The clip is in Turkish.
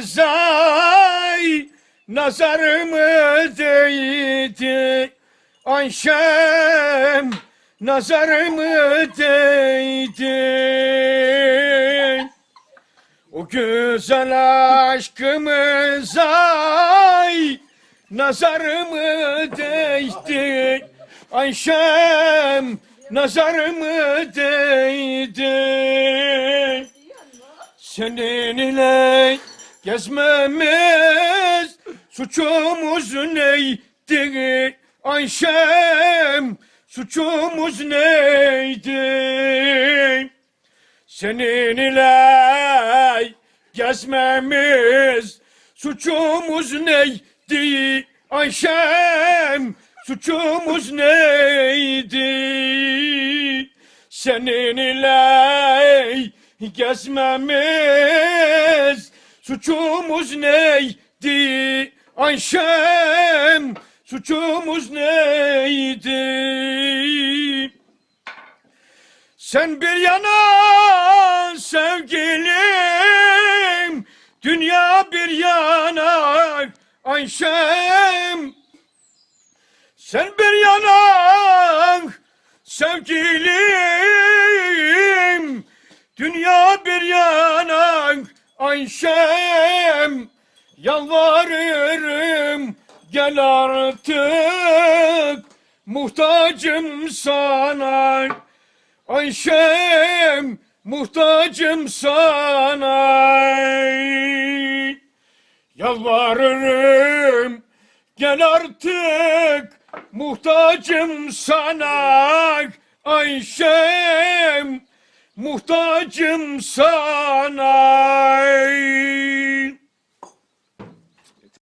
Zay nazarımı değdi Ayşem nazarımı değdi O güzel aşkımız ay nazarımı değdi Ayşem nazarımı değdi Seninle gezmemiz suçumuz neydi? Ayşem suçumuz neydi? Seninle gezmemiz suçumuz neydi? Ayşem suçumuz neydi? Seninle gezmemiz suçumuz neydi? Ayşem suçumuz neydi? Sen bir yana sevgilim, dünya bir yana Ayşem. Sen bir yana sevgilim, dünya bir yana Ayşem. Yalvarırım gel artık, muhtacım sana. Ayşem muhtacım sana Yalvarırım gel artık muhtacım sana Ayşem muhtacım sana